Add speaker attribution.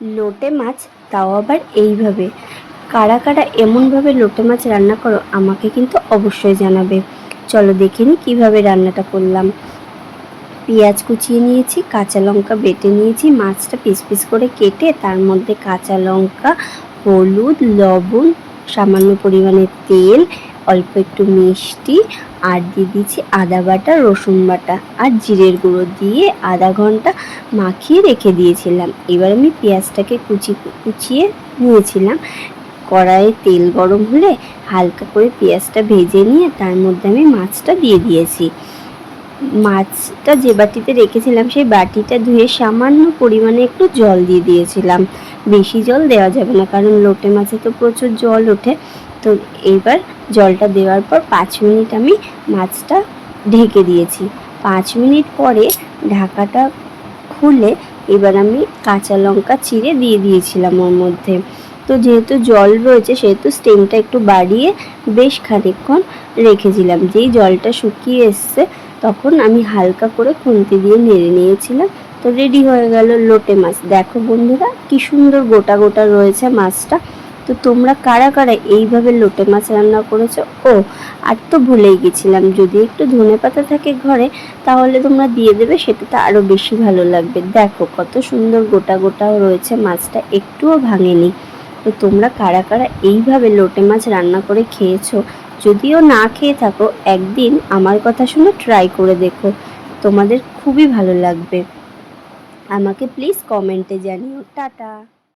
Speaker 1: লোটে মাছ, তাও আবার এইভাবে। কারা কারা এমনভাবে লোটে মাছ রান্না করো, আমাকে কিন্তু অবশ্যই জানাবে। চলো দেখে নিই কীভাবে রান্নাটা করলাম। পেঁয়াজ কুচিয়ে নিয়েছি, কাঁচা লঙ্কা বেটে নিয়েছি, মাছটা পিস পিস করে কেটে তার মধ্যে কাঁচা লঙ্কা, হলুদ, লবণ, সামান্য পরিমাণে তেল অল্প একটু মিষ্টি আর দিয়ে দিচ্ছি আদা বাটা, রসুন বাটা আর জিরের গুঁড়ো দিয়ে আধা ঘণ্টা মাখিয়ে রেখে দিয়েছিলাম। এবার আমি পেঁয়াজটাকে কুচি, কুচিয়ে নিয়েছিলাম। কড়াইয়ে তেল গরম হলে হালকা করে পেঁয়াজটা ভেজে নিয়ে তার মধ্যে আমি মাছটা দিয়ে দিয়েছি। মাছটা যে বাটিতে রেখেছিলাম সেই বাটিটা ধুয়ে সামান্য পরিমাণে একটু জল দিয়ে দিয়েছিলাম। বেশি জল দেওয়া যাবে না, কারণ লোটে মাছে তো প্রচুর জল ওঠে। তো এবার জলটা দেওয়ার পর পাঁচ মিনিট আমি মাছটা ঢেকে দিয়েছি। পাঁচ মিনিট পরে ঢাকাটা খুলে এবার আমি কাঁচা লঙ্কা চিড়ে দিয়ে দিয়েছিলাম ওর মধ্যে। তো যেহেতু জল রয়েছে, সেহেতু স্টেমটা একটু বাড়িয়ে বেশ খানিকক্ষণ রেখেছিলাম। যেই জলটা শুকিয়ে এসছে, তখন আমি হালকা করে খুন্তি দিয়ে নেড়ে নিয়েছিলাম। তো রেডি হয়ে গেল লোটে মাছ। দেখো বন্ধুরা, কি সুন্দর গোটা গোটা রয়েছে মাছটা। তো তোমরা কারা কারা এইভাবে লোটে মাছ রান্না করেছ? ও, আর তো ভুলেই গেছিলাম। যদি একটু ধনে পাতা থাকে ঘরে, তাহলে তোমরা দিয়ে দেবে, সেটা তো আরও বেশি ভালো লাগবে। দেখো কত সুন্দর গোটা গোটাও রয়েছে, মাছটা একটুও ভাঙেনি। তো তোমরা কারা কারা এইভাবে লোটে মাছ রান্না করে খেয়েছো? যদিও না খেয়ে থাকো, একদিন আমার কথা শুনে ট্রাই করে দেখো। তোমাদের খুবই ভালো লাগবে। আমাকে প্লিজ কমেন্টে জানিও। টাটা।